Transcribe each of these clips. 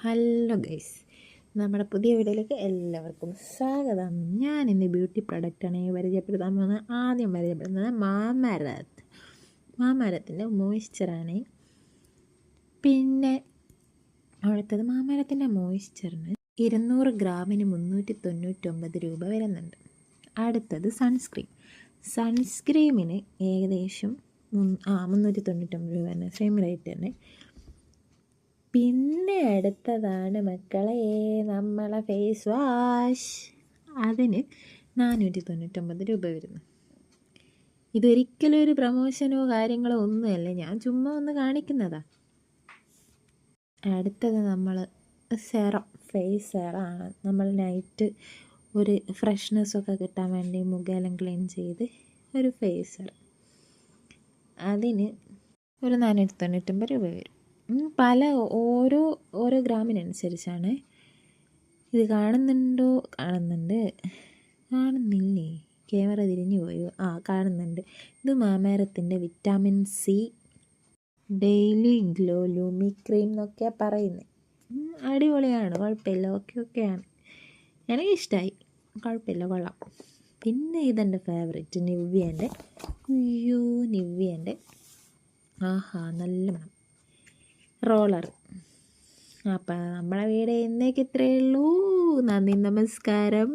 Hello guys നമ്മുടെ പുതിയ വീഡിയോയിലേക്ക് എല്ലാവർക്കും സ്വാഗതം. ഞാൻ ഇന്ന് ബ്യൂട്ടി പ്രൊഡക്റ്റാണ് പരിചയപ്പെടുത്താൻ പോകുന്നത്. ആദ്യം പരിചയപ്പെടുന്നത് മാമരത്ത് മാമരത്തിന്റെ മോയ്സ്ചറാണ്. പിന്നെ അടുത്തത് മാമരത്തിന്റെ മോയ്സ്ചറിന് ഇരുന്നൂറ് ഗ്രാമിന് മുന്നൂറ്റി തൊണ്ണൂറ്റൊമ്പത് രൂപ വരുന്നുണ്ട്. അടുത്തത് സൺസ്ക്രീൻ സൺസ്ക്രീമിന് ഏകദേശം ആ മുന്നൂറ്റി തൊണ്ണൂറ്റൊമ്പത് രൂപ തന്നെ സെയിം റേറ്റ് തന്നെ. പിന്നെ അടുത്തതാണ് മക്കളെ നമ്മളെ ഫേസ് വാഷ് അതിന് നാനൂറ്റി തൊണ്ണൂറ്റൊമ്പത് രൂപ വരുന്നു. ഇതൊരിക്കലും ഒരു പ്രമോഷനോ കാര്യങ്ങളോ ഒന്നുമല്ല ഞാൻ ചുമ്മാ ഒന്ന് കാണിക്കുന്നതാ. അടുത്തത് നമ്മൾ സെറം ഫേസ് സെറാണ് നമ്മൾ നൈറ്റ് ഒരു ഫ്രഷ്നെസ് ഒക്കെ കിട്ടാൻ വേണ്ടി മുഖമെല്ലാം ക്ലീൻ ചെയ്ത് ഒരു ഫേസ് സെറം അതിന് ഒരു നാനൂറ്റി തൊണ്ണൂറ്റൊമ്പത് രൂപ വരും. പല ഓരോ ഓരോ ഗ്രാമിനനുസരിച്ചാണ്. ഇത് കാണുന്നുണ്ടോ? കാണുന്നുണ്ട്. കാണുന്നില്ലേ? ക്യാമറ തിരിഞ്ഞു പോയോ? ആ കാണുന്നുണ്ട്. ഇത് മാമേരത്തിന്റെ vitamin C. Daily glow lumi cream എന്നൊക്കെയാണ് പറയുന്നത് അടിപൊളിയാണ്. കുഴപ്പമില്ല. ഓക്കെ ഓക്കെയാണ്. എനിക്കിഷ്ടമായി കുഴപ്പമില്ല കൊള്ളാം. പിന്നെ ഇതെന്റെ ഫേവറേറ്റ് നിവ്യേന്റെ. അയ്യോ നിവ്യേന്റെ. ആഹാ നല്ല മണം. റോളർ അപ്പം നമ്മളെ വീട് ഇന്നേക്ക് ഇത്രയേ ഉള്ളൂ. നന്ദി നമസ്കാരം.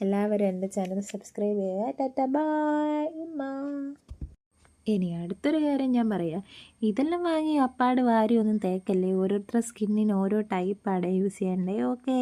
എല്ലാവരും എന്റെ ചാനൽ സബ്സ്ക്രൈബ് ചെയ്യുക. ടാറ്റ ബായ് ഉമ്മ. ഇനി അടുത്തൊരു കാര്യം ഞാൻ പറയാം. ഇതെല്ലാം വാങ്ങി അപ്പാട് വാരി ഒന്നും തേക്കല്ലേ? ഓരോരുത്തരുടെ സ്കിന്നിന് ഓരോ ടൈപ്പാടെ യൂസ് ചെയ്യണ്ടേ? ഓക്കേ